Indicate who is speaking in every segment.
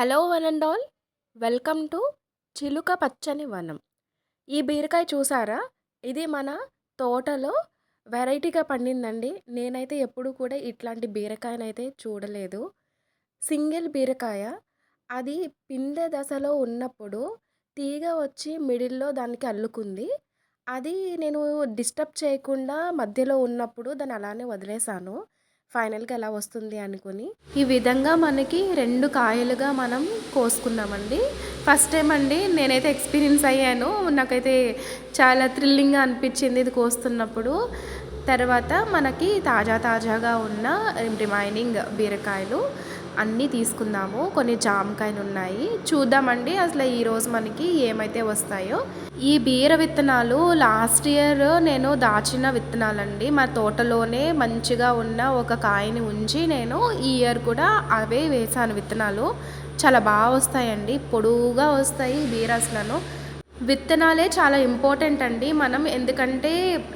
Speaker 1: Hello one and all. Welcome to చిలుక పచ్చని వనం. ఈ బీరకాయ చూసారా? ఇది మన తోటలో వెరైటీగా పండిందండి. నేనైతే ఎప్పుడు కూడా ఇట్లాంటి బీరకాయనైతే చూడలేదు. సింగిల్ బీరకాయ. అది పిందె దశలో ఉన్నప్పుడు తీగ వచ్చి మిడిల్లో దానికి అల్లుకుంది. అది నేను డిస్టర్బ్ చేయకుండా మధ్యలో ఉన్నప్పుడు దాన్ని అలానే వదిలేసాను ఫైనల్గా ఎలా వస్తుంది అనుకుని. ఈ విధంగా మనకి రెండు కాయలుగా మనం కోసుకున్నామండి. ఫస్ట్ టైం అండి నేనైతే ఎక్స్పీరియన్స్ అయ్యాను. నాకైతే చాలా థ్రిల్లింగ్గా అనిపించింది ఇది కోస్తున్నప్పుడు. తర్వాత మనకి తాజా తాజాగా ఉన్న రిమైనింగ్ బీరకాయలు. అన్నీ తీసుకుందాము. కొన్ని జామకాయలు ఉన్నాయి చూద్దామండి అసలు ఈరోజు మనకి ఏమైతే వస్తాయో. ఈ బీర విత్తనాలు లాస్ట్ ఇయర్ నేను దాచిన విత్తనాలండి. మా తోటలోనే మంచిగా ఉన్న ఒక కాయని ఉంచి నేను ఈ ఇయర్ కూడా అవే వేసాను విత్తనాలు. చాలా బాగా వస్తాయండి. పొడువుగా వస్తాయి బీరస్లను. విత్తనాలే చాలా ఇంపార్టెంట్ అండి. మనం ఎందుకంటే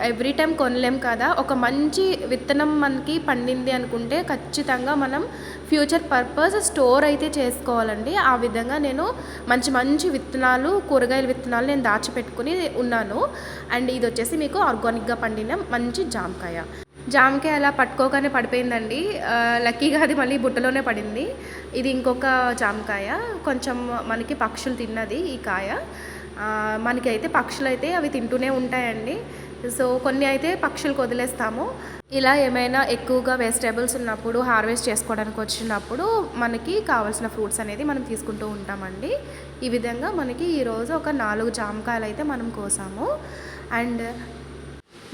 Speaker 1: ఎవ్రీ టైం కొనలేం కదా. ఒక మంచి విత్తనం మనకి పండింది అనుకుంటే ఖచ్చితంగా మనం ఫ్యూచర్ పర్పస్ స్టోర్ అయితే చేసుకోవాలండి. ఆ విధంగా నేను మంచి మంచి విత్తనాలు కూరగాయల విత్తనాలు నేను దాచిపెట్టుకుని ఉన్నాను. అండ్ ఇది వచ్చేసి మీకు ఆర్గానిక్గా పండిన మంచి జామకాయ. జామకాయ అలా పట్టుకోగానే పడిపోయిందండి. లక్కీగా అది మళ్ళీ బుట్టలోనే పడింది. ఇది ఇంకొక జామకాయ. కొంచెం మనకి పక్షులు తిన్నది ఈ కాయ. మనకైతే పక్షులు అయితే అవి తింటూనే ఉంటాయండి. సో కొన్ని అయితే పక్షులకు వదిలేస్తాము. ఇలా ఏమైనా ఎక్కువగా వెజిటేబుల్స్ ఉన్నప్పుడు హార్వెస్ట్ చేసుకోవడానికి వచ్చినప్పుడు మనకి కావాల్సిన ఫ్రూట్స్ అనేది మనం తీసుకుంటూ ఉంటామండి. ఈ విధంగా మనకి ఈరోజు ఒక నాలుగు జామకాయలు అయితే మనం కోసాము. అండ్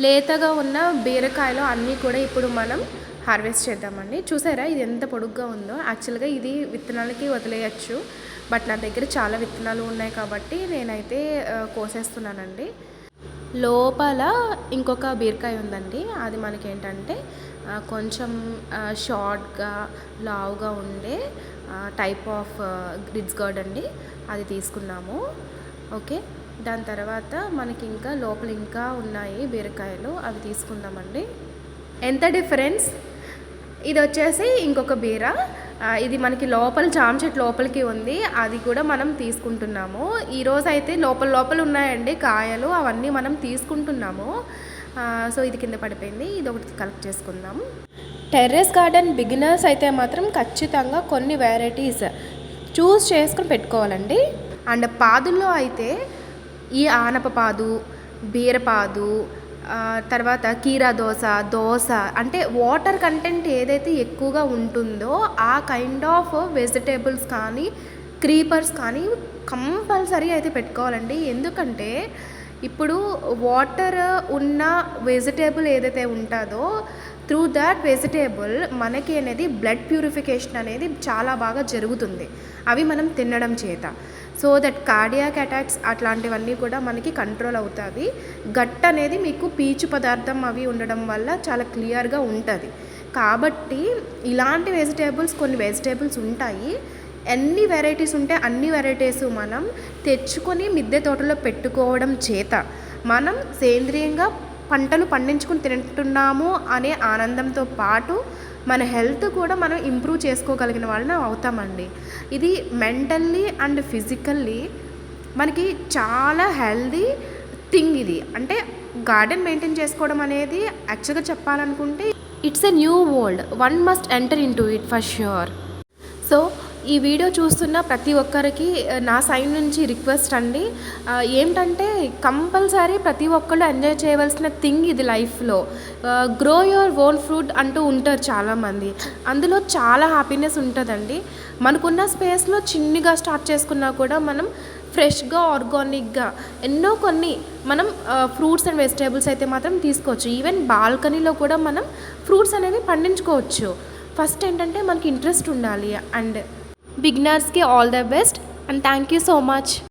Speaker 1: లేతగా ఉన్న బీరకాయలు అన్నీ కూడా ఇప్పుడు మనం హార్వెస్ట్ చేద్దామండి. చూసారా ఇది ఎంత పొడుగ్గా ఉందో? యాక్చువల్గా ఇది విత్తనాలకి వదిలేయచ్చు. బట్ నా దగ్గర చాలా విత్తనాలు ఉన్నాయి కాబట్టి నేనైతే కోసేస్తున్నానండి. లోపల ఇంకొక బీరకాయ ఉందండి. అది మనకి ఏంటంటే కొంచెం షార్ట్గా లావుగా ఉండే టైప్ ఆఫ్ గ్రిడ్స్ గార్డ్ అండి. అది తీసుకున్నాము. ఓకే? దాని తర్వాత మనకి ఇంకా లోపల ఇంకా ఉన్నాయి బీరకాయలు. అవి తీసుకుందామండి. ఎంత డిఫరెన్స్? ఇది వచ్చేసి ఇంకొక బీర. ఇది మనకి లోపల జామ చెట్టు లోపలికి ఉంది. అది కూడా మనం తీసుకుంటున్నాము. ఈరోజు అయితే లోపల లోపల ఉన్నాయండి కాయలు. అవన్నీ మనం తీసుకుంటున్నాము. సో ఇది కింద పడిపోయింది. ఇది ఒకటి కలెక్ట్ చేసుకుందాం. టెర్రస్ గార్డెన్ బిగినర్స్ అయితే మాత్రం ఖచ్చితంగా కొన్ని వెరైటీస్ చూస్ చేసుకుని పెట్టుకోవాలండి. అండ్ పాదుల్లో అయితే ఈ ఆనపపాదు బీరపాదు తర్వాత కీరా దోశ దోశ అంటే వాటర్ కంటెంట్ ఏదైతే ఎక్కువగా ఉంటుందో ఆ కైండ్ ఆఫ్ వెజిటేబుల్స్ కానీ క్రీపర్స్ కానీ కంపల్సరీ అయితే పెట్టుకోవాలండి. ఎందుకంటే ఇప్పుడు వాటర్ ఉన్న వెజిటేబుల్ ఏదైతే ఉంటుందో త్రూ దాట్ వెజిటేబుల్ మనకి అనేది బ్లడ్ ప్యూరిఫికేషన్ అనేది చాలా బాగా జరుగుతుంది. అవి మనం తినడం చేత. సో దట్ కార్డియాక్ అటాక్స్ అట్లాంటివన్నీ కూడా మనకి కంట్రోల్ అవుతుంది గట్ అనేది మీకు పీచు పదార్థం అవి ఉండడం వల్ల చాలా క్లియర్గా ఉంటుంది. కాబట్టి ఇలాంటి వెజిటేబుల్స్ కొన్ని వెజిటేబుల్స్ ఉంటాయి. ఎన్ని వెరైటీస్ ఉంటే అన్ని వెరైటీస్ మనం తెచ్చుకొని మిద్దె తోటలో పెట్టుకోవడం చేత మనం సేంద్రియంగా పంటలు పండించుకుని తింటున్నాము అనే ఆనందంతో పాటు మన హెల్త్ కూడా మనం ఇంప్రూవ్ చేసుకోగలిగిన వాళ్ళని అవుతామండి. ఇది మెంటల్లీ అండ్ ఫిజికల్లీ మనకి చాలా హెల్దీ థింగ్ ఇది. అంటే గార్డెన్ మెయింటైన్ చేసుకోవడం అనేది యాక్చువల్గా చెప్పాలనుకుంటే it's a new world. One must enter in to it for sure. So ఈ వీడియో చూస్తున్న ప్రతి ఒక్కరికి నా సైడ్ నుంచి రిక్వెస్ట్ అండి. ఏంటంటే కంపల్సరీ ప్రతి ఒక్కళ్ళు ఎంజాయ్ చేయవలసిన థింగ్ ఇది లైఫ్లో. గ్రో యువర్ ఓన్ ఫ్రూట్ అంటూ ఉంటారు చాలామంది. అందులో చాలా హ్యాపీనెస్ ఉంటుందండి. మనకున్న స్పేస్లో చిన్నగా స్టార్ట్ చేసుకున్నా కూడా మనం ఫ్రెష్గా ఆర్గానిక్గా ఎన్నో కొన్ని మనం ఫ్రూట్స్ అండ్ వెజిటేబుల్స్ అయితే మాత్రం తీసుకోవచ్చు. ఈవెన్ బాల్కనీలో కూడా మనం ఫ్రూట్స్ అనేవి పండించుకోవచ్చు. ఫస్ట్ ఏంటంటే మనకి ఇంట్రెస్ట్ ఉండాలి. And బిగినర్స్కి all the best and thank you so much